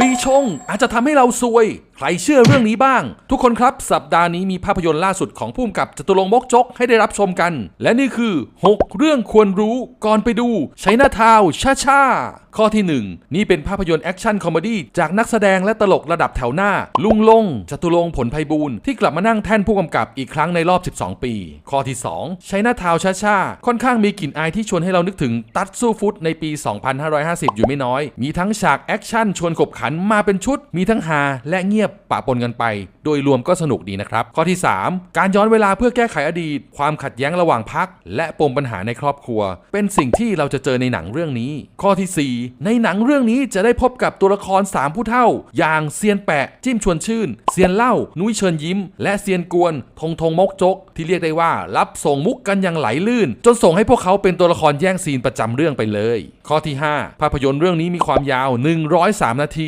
ปีชงอาจจะทำให้เราซวย ใครเชื่อเรื่องนี้บ้าง ทุกคนครับ สัปดาห์นี้มีภาพยนตร์ล่าสุดของผู้กำกับจตุรงค์มกจกให้ได้รับชมกัน และนี่คือ 6 เรื่องควรรู้ก่อนไปดูใช้หน้าทาวชาชาข้อที่ 1 นี่เป็นภาพยนตร์แอคชั่นคอมเมดี้จากนักแสดงและตลกระดับแถวหน้า ลุงลงจตุรงค์ผลไพบูลที่กลับมานั่งแท่นผู้กำกับอีกครั้งในรอบ 12 ปี ข้อที่ 2 ใช้หน้าทาวชาชาค่อนข้างมีกลิ่นอายที่ชวนให้เรานึกถึงตัดสู้ฟุตในปี 2550 อยู่ไม่น้อย มีทั้งฉากแอคชั่นชวนขบขันมาเป็นชุด มีทั้งฮาและเงียบปะปนกันไป โดยรวมก็สนุกดีนะครับ ข้อที่ 3 การย้อนเวลาเพื่อแก้ไขอดีต ความขัดแย้งระหว่างพัก และปมปัญหาในครอบครัว เป็นสิ่งที่เราจะเจอในหนังเรื่องนี้ ข้อทีสี่ 4 ในหนังเรื่องนี้จะได้พบกับตัวละคร 3 ผู้เท่า อย่างเซียนแปะ จิ้มชวนชื่นเซียนเล่า นุ้ยเชิญยิ้ม และเซียนกวน ทงทงมกจก ที่เรียกได้ว่ารับส่งมุกกันอย่างไหลลื่น จนส่งให้พวกเขาเป็นตัวละครแย่งซีนประจำเรื่องไปเลย ข้อที่ 5 ภาพยนตร์เรื่องนี้มีความยาว 103 นาที